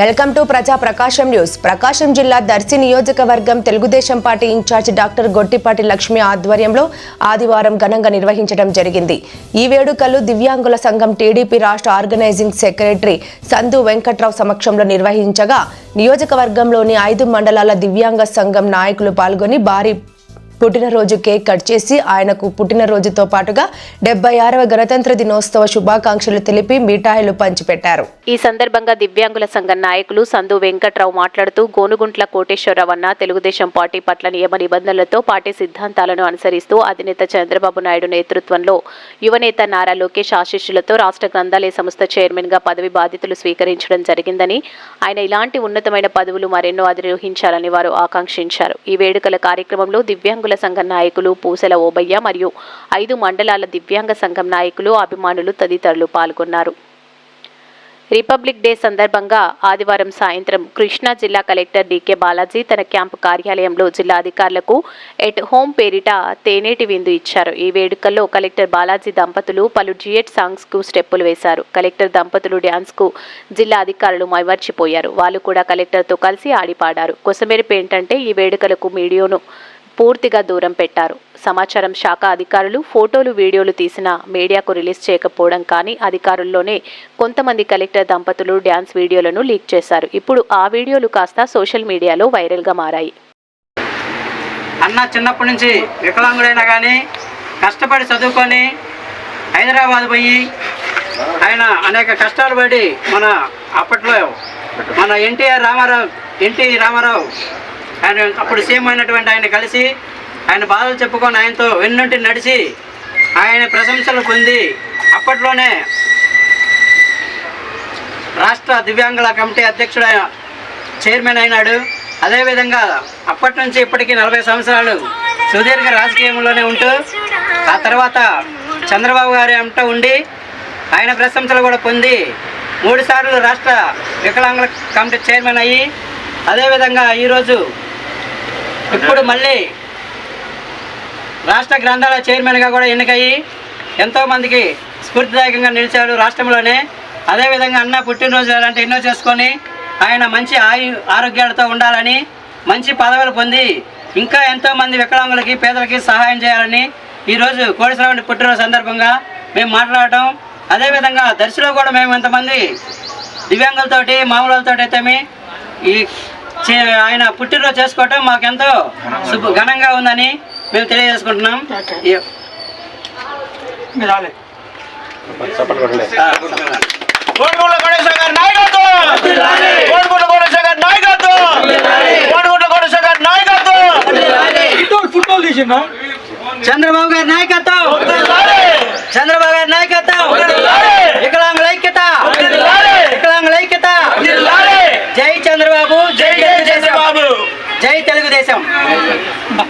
Welcome to ప్రజా ప్రకాశం news. ప్రకాశం జిల్లా దర్శి నియోజకవర్గం Telugu Desam party incharge doctor Gottipati Lakshmi ఆధ్వర్యంలో ఆదివారం ఘనంగా నిర్వహించడం జరిగింది. ఈ వేడుకలు దివ్యాంగుల సంఘం టీడీపీ రాష్ట్ర ఆర్గనైజింగ్ సెక్రటరీ సందు వెంకట్రావు సమక్షంలో నిర్వహించగా నియోజకవర్గంలోని ఐదు మండలాల దివ్యాంగ సంఘం నాయకులు పాల్గొని భారీ పుట్టినరోజు కేక్ కట్ చేసి ఆయనకు పుట్టినరోజుతో పాటుగా డెబ్బై ఆరవ గణతంత్ర దినోత్సవ శుభాకాంక్షలు తెలిపి మిఠాయిలు పంచిపెట్టారు. ఈ సందర్భంగా దివ్యాంగుల సంఘం నాయకులు సందు వెంకట్రావు మాట్లాడుతూ గోనుగుంట్ల కోటేశ్వరరావు అన్న తెలుగుదేశం పార్టీ పట్ల నియమ నిబంధనలతో పార్టీ సిద్ధాంతాలను అనుసరిస్తూ అధినేత చంద్రబాబు నాయుడు నేతృత్వంలో యువనేత నారా లోకేష్ ఆశీస్సులతో రాష్ట్ర గ్రంథాలయ సంస్థ చైర్మన్గా పదవి బాధ్యతలు స్వీకరించడం జరిగిందని ఆయన ఇలాంటి ఉన్నతమైన పదవులు మరెన్నో అధిరోహించాలని వారు ఆకాంక్షించారు. ఈ వేడుకల కార్యక్రమంలో దివ్యాంగుల సంఘం నాయకులు పూసల ఓబయ్య మరియు ఐదు మండలాల దివ్యాంగ సంఘం నాయకులు అభిమానులు తదితరులు పాల్గొన్నారు. రిపబ్లిక్ డే సందర్భంగా ఆదివారం సాయంత్రం కృష్ణా జిల్లా కలెక్టర్ డీకే బాలాజీ తన క్యాంపు కార్యాలయంలో జిల్లా అధికారులకు ఎట్ హోమ్ పేరిట తేనేటి విందు ఇచ్చారు. ఈ వేడుకల్లో కలెక్టర్ బాలాజీ దంపతులు పలు జియెట్ సాంగ్స్కు స్టెప్పులు వేశారు. కలెక్టర్ దంపతులు డ్యాన్స్కు జిల్లా అధికారులు మైమర్చిపోయారు వాళ్ళు కూడా కలెక్టర్తో కలిసి ఆడిపాడారు. కొసమెరుపు ఏంటంటే ఈ వేడుకలకు మీడియోను పూర్తిగా దూరం పెట్టారు. సమాచారం శాఖ అధికారులు ఫోటోలు వీడియోలు తీసిన మీడియాకు రిలీజ్ చేయకపోవడం కానీ అధికారుల్లోనే కొంతమంది కలెక్టర్ దంపతులు డ్యాన్స్ వీడియోలను లీక్ చేశారు. ఇప్పుడు ఆ వీడియోలు కాస్త సోషల్ మీడియాలో వైరల్గా మారాయి. అన్న చిన్నప్పటి నుంచి వికలాంగుడైనా కానీ కష్టపడి చదువుకొని హైదరాబాద్ పోయి ఆయన అనేక కష్టాలు పడి మన అప్పట్లో మన ఎన్టీఆర్ రామారావు ఎన్టీ రామారావు ఆయన అప్పుడు సీఎం అయినటువంటి ఆయన కలిసి ఆయన బాధలు చెప్పుకొని ఆయనతో వెన్నుంటి నడిచి ఆయన ప్రశంసలు పొంది అప్పట్లోనే రాష్ట్ర దివ్యాంగుల కమిటీ అధ్యక్షుడు చైర్మన్ అయినాడు. అదేవిధంగా అప్పటి నుంచి ఇప్పటికీ నలభై సంవత్సరాలు సుదీర్ఘ రాజకీయంలోనే ఉంటూ ఆ తర్వాత చంద్రబాబు గారి అంట ఉండి ఆయన ప్రశంసలు కూడా పొంది మూడుసార్లు రాష్ట్ర వికలాంగుల కమిటీ చైర్మన్ అయ్యి అదేవిధంగా ఈరోజు ఇప్పుడు మళ్ళీ రాష్ట్ర గ్రంథాలయ చైర్మన్గా కూడా ఎన్నికయ్యి ఎంతోమందికి స్ఫూర్తిదాయకంగా నిలిచాడు రాష్ట్రంలోనే. అదేవిధంగా అన్న పుట్టినరోజు అలాంటి ఎన్నో చేసుకొని ఆయన మంచి ఆయు ఆరోగ్యాలతో ఉండాలని మంచి పదవులు పొంది ఇంకా ఎంతోమంది వికలాంగులకి పేదలకి సహాయం చేయాలని ఈరోజు కోడిశ్రావణి పుట్టినరోజు సందర్భంగా మేము మాట్లాడటం. అదేవిధంగా దర్శిలో కూడా మేము ఎంతమంది దివ్యాంగులతోటి మామూలులతో అయితేమి ఈ ఆయన పుట్టినరోజు చేసుకోవటం మాకెంతో శుభ ఘనంగా ఉందని మేము తెలియజేసుకుంటున్నాం. ఈ- కోడిగుడ్ల కోటేశ్వర గారి నాయకత్వం! కోడిగుడ్ల కోటేశ్వర గారి నాయకత్వం! కోడిగుడ్ల కోటేశ్వర గారి నాయకత్వం! ఫుట్బాల్ తీసిందా చంద్రబాబు గారి నాయకత్వం! 笑。